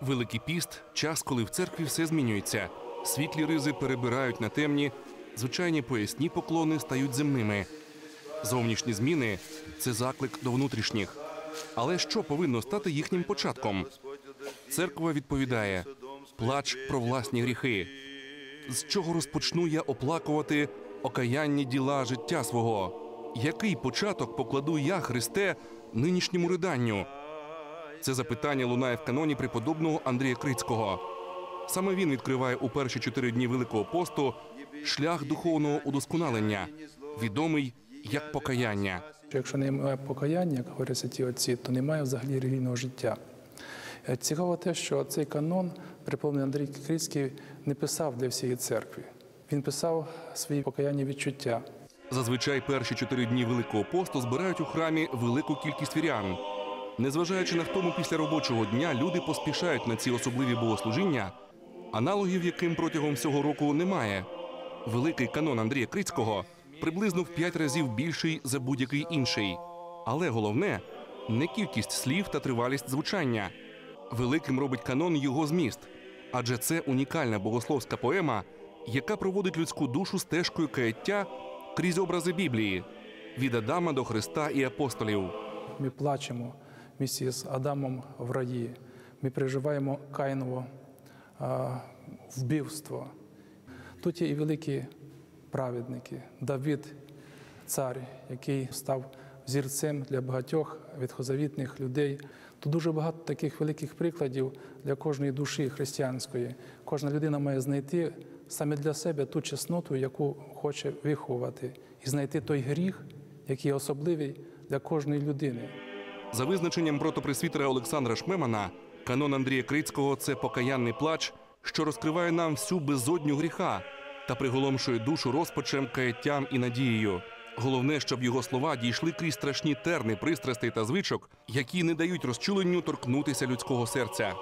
Великий піст час, коли в церкві все змінюється. Світлі ризи перебирають на темні, звичайні поясні поклони стають земними. Зовнішні зміни це заклик до внутрішніх. Але що повинно стати їхнім початком? Церква відповідає: плач про власні гріхи. З чого розпочну я оплакувати окаянні діла життя свого? Який початок покладу я, Христе, нинішньому риданню? Це запитання лунає в каноні преподобного Андрія Крицького. Саме він відкриває у перші чотири дні Великого посту шлях духовного удосконалення, відомий як покаяння. Якщо немає покаяння, як говорять святі отці, то немає взагалі релігійного життя. Е, Цікаво те, що цей канон преподобний Андрій Крицький не писав для всієї церкви. Він писав свої покаяння відчуття. Зазвичай перші чотири дні Великого посту збирають у храмі велику кількість вірян. Незважаючи на втому після робочого дня, люди поспішають на ці особливі богослужіння, аналогів яким протягом всього року немає. Великий канон Андрія Крицького приблизно в п'ять разів більший за будь-який інший. Але головне не кількість слів та тривалість звучання. Великим робить канон його зміст, адже це унікальна богословська поема, яка проводить людську душу стежкою каяття крізь образи Біблії від Адама до Христа і апостолів. Ми плачемо в з Адамом в раї. Ми переживаємо Каїново а, вбивство. Тут є і великі праведники. Давид, цар, який став зірцем для багатьох відхозавітних людей. Тут дуже багато таких великих прикладів для кожної душі християнської. Кожна людина має знайти саме для себе ту чесноту, яку хоче виховати, і знайти той гріх, який особливий для кожної людини. За визначенням протопресвітера Олександра Шмемана, канон Андрія Крицького це покаянний плач, що розкриває нам всю безодню гріха та приголомшує душу розпачем, каяттям і надією. Головне, щоб його слова дійшли крізь страшні терни пристрастей та звичок, які не дають розчуленню торкнутися людського серця.